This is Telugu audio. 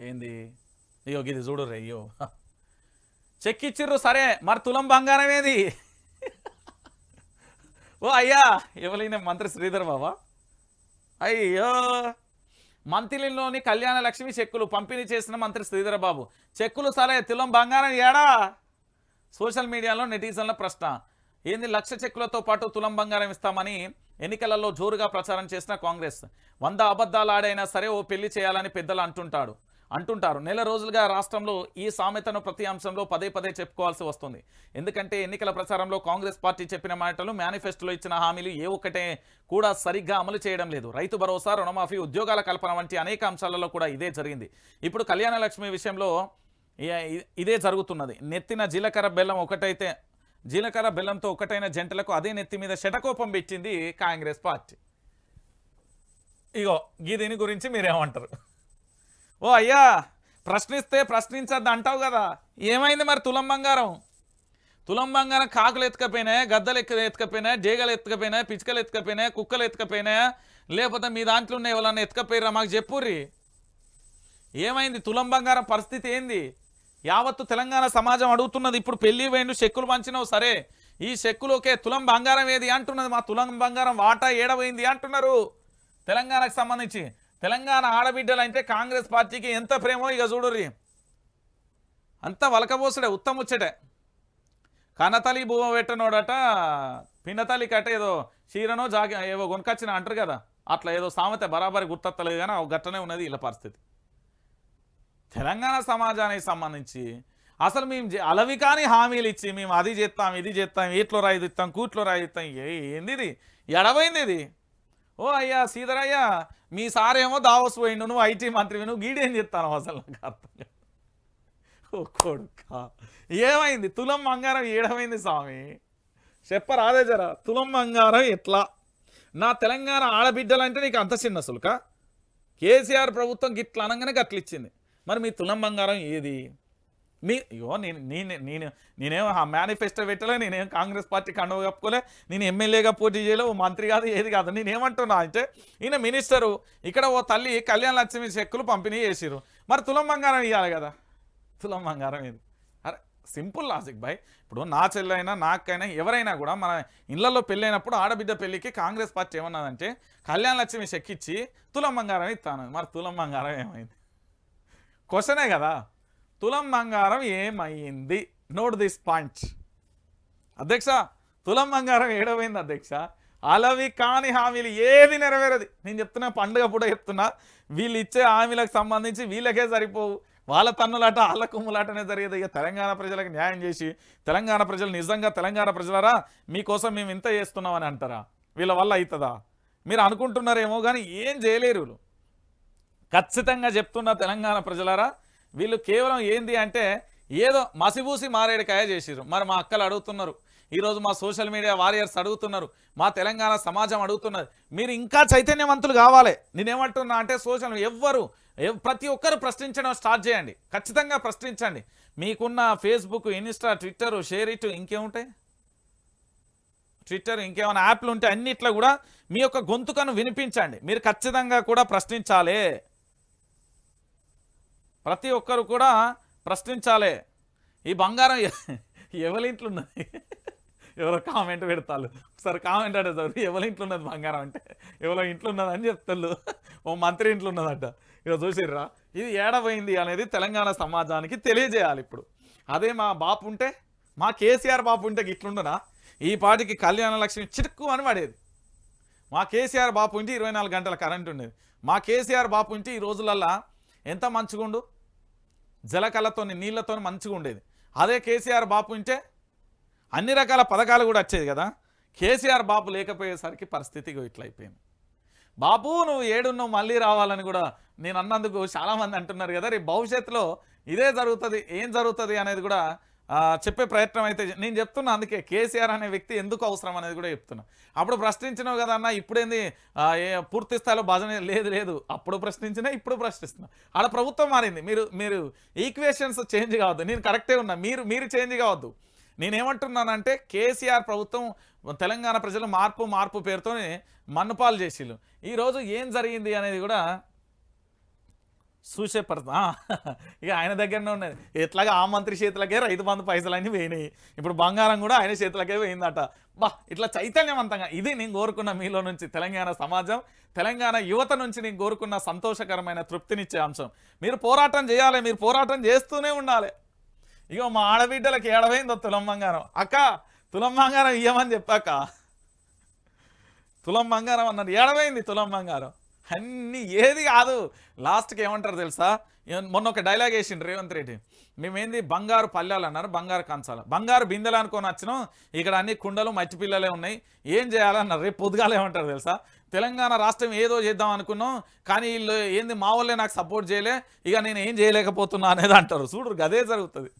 ఏంది? అయ్యో ఇది చూడు అయ్యో. చెక్కిచ్చిర్రు సరే. మరి తులం బంగారం ఏది? ఓ అయ్యా ఎవరైనా మంత్రి శ్రీధర్ బాబా? అయ్యో. మంత్రిలోని కళ్యాణ లక్ష్మి చెక్కులు పంపిణీ చేసిన మంత్రి శ్రీధర్ బాబు. చెక్కులు సరే తులం బంగారం ఏడా? సోషల్ మీడియాలో నెటిజన్ల ప్రశ్న. ఏంది లక్ష చెక్కులతో పాటు తులం బంగారం ఇస్తామని ఎన్నికలలో జోరుగా ప్రచారం చేసిన కాంగ్రెస్. వంద అబద్ధాలు ఆడైనా సరే ఓ పెళ్ళి చేయాలని పెద్దలు అంటుంటాడు. అంటుంటారు. నెల రోజులుగా రాష్ట్రంలో ఈ సామెతను ప్రతి అంశంలో పదే పదే చెప్పుకోవాల్సి వస్తుంది. ఎందుకంటే ఎన్నికల ప్రచారంలో కాంగ్రెస్ పార్టీ చెప్పిన మాటలు మేనిఫెస్టోలో ఇచ్చిన హామీలు ఏ ఒక్కటే కూడా సరిగ్గా అమలు చేయడం లేదు. రైతు భరోసా రుణమాఫీ ఉద్యోగాల కల్పన వంటి అనేక అంశాలలో కూడా ఇదే జరిగింది. ఇప్పుడు కళ్యాణలక్ష్మి విషయంలో ఇ- ఇదే జరుగుతున్నది. నెత్తిన జీలకర్ర బెల్లం ఒకటైతే జీలకర్ర బెల్లంతో ఒకటైన జంటలకు అదే నెత్తి మీద శటకోపం పెట్టింది కాంగ్రెస్ పార్టీ. ఇగో గీ దీని గురించి మీరేమంటారు? ఓ అయ్యా ప్రశ్నిస్తే ప్రశ్నించద్దు అంటావు కదా. ఏమైంది మరి తులం బంగారం? తులం బంగారం కాకులు ఎత్తుకపోయినాయా గద్దలు ఎక్క ఎత్తుకపోయినాయా డేగలు ఎత్తుకపోయినాయా పిచ్చుకలు ఎత్తుకపోయినాయా కుక్కలు ఎత్తుకపోయినాయా లేకపోతే మీ దాంట్లో ఉన్న ఎవరన్నా ఎత్తుకపోయిరా మాకు చెప్పుర్రి? ఏమైంది తులం బంగారం పరిస్థితి ఏంది? యావత్తు తెలంగాణ సమాజం అడుగుతున్నది ఇప్పుడు పెళ్ళి వేయండు చెక్కులు పంచినావు సరే. ఈ చెక్కులు ఒకే తులం బంగారం ఏది అంటున్నది? మా తులం బంగారం వాటా ఏడవైంది అంటున్నారు. తెలంగాణకు సంబంధించి తెలంగాణ ఆడబిడ్డలు అంటే కాంగ్రెస్ పార్టీకి ఎంత ప్రేమో ఇక చూడుర్రి. అంతా వలకబోసుడే ఉత్తముచ్చటే కనతలి భూమ పెట్టనోడట పిన్నతలి కట్ట ఏదో చీరనో జాగి ఏవో కొనుకొచ్చిన అంటారు కదా. అట్లా ఏదో సామెత బరాబరి గుర్తత్తలేదు కానీ ఒక గట్టనే ఉన్నది ఇలా పరిస్థితి. తెలంగాణ సమాజానికి సంబంధించి అసలు మేము అలవి కాని హామీలు ఇచ్చి మేము అది చేస్తాం ఇది చేస్తాం ఈట్లో రాయి ఇస్తాం కూట్లో రాయి ఇస్తాం ఏంది ఇది ఎడవైంది ఇది? ఓ అయ్యా సీదరయ్యా మీ సారేమో దావోస్ పోయిండు నువ్వు ఐటీ మంత్రివి నువ్వు గీడేం చెప్తాను అసలు నాకు అర్థం ఓ కొడుక. ఏమైంది? తులం బంగారం ఏడమైంది స్వామి? చెప్పరాదే జరా తులం బంగారం ఎట్లా? నా తెలంగాణ ఆడబిడ్డలంటే నీకు అంత చిన్న సులుక? కేసీఆర్ ప్రభుత్వం గిట్ల అనగానే గట్లిచ్చింది. మరి మీ తులం బంగారం ఏది? మీ అయ్యో నేను నేను నేను నేనేం ఆ మేనిఫెస్టో పెట్టలే నేనేం కాంగ్రెస్ పార్టీ కండవ కప్పుకోలే నేను ఎమ్మెల్యేగా పోటీ చేయలే ఓ మంత్రి కాదు ఏది కాదు నేనేమంటున్నా అంటే ఈయన మినిస్టరు ఇక్కడ ఓ తల్లి కళ్యాణ లక్ష్మి చెక్కులు పంపిణీ చేసిరు మరి తులం బంగారం ఇవ్వాలి కదా. తులం బంగారం ఇది అరే సింపుల్ లాజిక్ బాయ్ ఇప్పుడు నా చెల్లైనా నాకైనా ఎవరైనా కూడా మన ఇళ్ళలో పెళ్ళైనప్పుడు ఆడబిడ్డ పెళ్ళికి కాంగ్రెస్ పార్టీ ఏమన్నదంటే కళ్యాణ లక్ష్మి చెక్కిచ్చి తులం బంగారం ఇస్తాను. మరి తులం బంగారం ఏమైంది? క్వశ్చనే కదా. తులం బంగారం ఏమైంది? నోట్ దిస్ పాయింట్ అధ్యక్ష తులం బంగారం ఏడవైంది అధ్యక్ష. అలవి కాని హామీలు ఏది నెరవేరది. నేను చెప్తున్నా పండుగ పూట చెప్తున్నా. వీళ్ళు ఇచ్చే హామీలకు సంబంధించి వీళ్ళకే సరిపోవు. వాళ్ళ తన్నులాట వాళ్ళ కుమ్ములాటనే జరిగేది. ఇక తెలంగాణ ప్రజలకు న్యాయం చేసి తెలంగాణ ప్రజలు నిజంగా తెలంగాణ ప్రజలరా? మీకోసం మేము ఇంత చేస్తున్నామని అంటారా? వీళ్ళ వల్ల అవుతుందా మీరు అనుకుంటున్నారేమో కానీ ఏం చేయలేరు ఖచ్చితంగా చెప్తున్న తెలంగాణ ప్రజలారా వీళ్ళు కేవలం ఏంది అంటే ఏదో మసిబూసి మారేడుకాయ చేసిర్రు. మరి మా అక్కలు అడుగుతున్నారు. ఈరోజు మా సోషల్ మీడియా వారియర్స్ అడుగుతున్నారు. మా తెలంగాణ సమాజం అడుగుతున్నది. మీరు ఇంకా చైతన్యవంతులు కావాలి. నేనేమంటున్నా అంటే సోషల్ ఎవ్వరు ఎవ్- ప్రతి ఒక్కరు ప్రశ్నించడం స్టార్ట్ చేయండి. ఖచ్చితంగా ప్రశ్నించండి. మీకున్న Facebook Insta Twitter share it ఇంకేముంటాయి? Twitter ఇంకేమైనా యాప్లు ఉంటే అన్నిట్లో కూడా మీ యొక్క గొంతుకను వినిపించండి. మీరు ఖచ్చితంగా కూడా ప్రశ్నించాలి. ప్రతి ఒక్కరు కూడా ప్రశ్నించాలి. ఈ బంగారం ఎ- ఉన్నది? ఎవరో కామెంట్ పెడతారు ఒకసారి కామెంట్ అంటే సార్ ఎవరి ఇంట్లో ఉన్నది బంగారం అంటే? ఎవరో ఇంట్లో ఉన్నది అని చెప్తారు ఓ మంత్రి ఇంట్లో ఉన్నదంట. ఇక చూసిర్రా ఇది ఏడబోయింది అనేది తెలంగాణ సమాజానికి తెలియజేయాలి ఇప్పుడు. అదే మా బాపు ఉంటే మా కేసీఆర్ బాపు ఉంటే ఇట్లుండనా ఈ పాటికి కళ్యాణ లక్ష్మి చిటుక్కు అని పడేది. మా కేసీఆర్ బాపు ఉంటే ఇరవై నాలుగు గంటల కరెంట్ ఉండేది. మా కేసీఆర్ బాపు ఉంటే ఈ రోజులల్లా ఎంత మంచిగుండు? జలకళతో నీళ్ళతో మంచిగా ఉండేది. అదే కేసీఆర్ బాపు ఉంటే అన్ని రకాల పథకాలు కూడా వచ్చేది కదా. కేసీఆర్ బాపు లేకపోయేసరికి పరిస్థితి ఇట్లయిపోయింది. ఇట్లా అయిపోయింది బాపు నువ్వు ఏడున్నావు మళ్ళీ రావాలని కూడా నేను అన్నందుకు చాలామంది అంటున్నారు కదా. రేపు భవిష్యత్తులో ఇదే జరుగుతుంది ఏం జరుగుతుంది అనేది కూడా చెప్పే ప్రయత్నం అయితే నేను చెప్తున్నా అందుకే కేసీఆర్ అనే వ్యక్తి ఎందుకు అవసరం అనేది కూడా చెప్తున్నా. అప్పుడు ప్రశ్నించినావు కదా అన్న ఇప్పుడేంది ఏ పూర్తి స్థాయిలో భజన లేదు లేదు. అప్పుడు ప్రశ్నించినా ఇప్పుడు ప్రశ్నిస్తున్నా. ఆడ ప్రభుత్వం మారింది. మీరు మీరు ఈక్వేషన్స్ చేంజ్ కావద్దు. నేను కరెక్టే ఉన్నా. మీరు మీరు చేంజ్ కావద్దు. నేనేమంటున్నానంటే కేసీఆర్ ప్రభుత్వం తెలంగాణ ప్రజలు మార్పు మార్పు పేరుతోనే మన్నుపాలు చేసిళ్ళు. ఈరోజు ఏం జరిగింది అనేది కూడా చూసే పడతా. ఇక ఆయన దగ్గరనే ఉన్నది. ఎట్లాగా ఆ మంత్రి చేతులకే రైతు బంధు పైసలు అన్నీ పోయినాయి. ఇప్పుడు బంగారం కూడా ఆయన చేతులకే పోయిందట. బా ఇట్లా చైతన్యవంతంగా ఇది నేను కోరుకున్న మీలో నుంచి తెలంగాణ సమాజం తెలంగాణ యువత నుంచి నేను కోరుకున్న సంతోషకరమైన తృప్తినిచ్చే అంశం. మీరు పోరాటం చేయాలి మీరు పోరాటం చేస్తూనే ఉండాలి. ఇగో మా ఆడబిడ్డలకి ఏడవైందో తులం బంగారం. అక్క తులం బంగారం ఇయ్యమని చెప్పాక తులం బంగారం అన్నారు ఏడవైంది తులం బంగారం? అన్ని ఏది కాదు. లాస్ట్కి ఏమంటారు తెలుసా? మొన్న ఒక డైలాగ్ వేసిండు రేవంత్ రెడ్డి. మేమేంది? బంగారు పల్లెలు అన్నారు బంగారు కంచాలు. బంగారు బిందెలు అనుకొని వచ్చినాం. ఇక్కడ అన్ని కుండలు మట్టి పిల్లలే ఉన్నాయి. ఏం చేయాలన్నారు? రేపు పొద్దుగాలు ఏమంటారు తెలుసా? తెలంగాణ రాష్ట్రం ఏదో చేద్దాం అనుకున్నాం. కానీ వీళ్ళు ఏంది? మా వాళ్ళే నాకు సపోర్ట్ చేయలే. ఇక నేను ఏం చేయలేకపోతున్నా అనేది అంటారు. చూడు గదే జరుగుతుంది.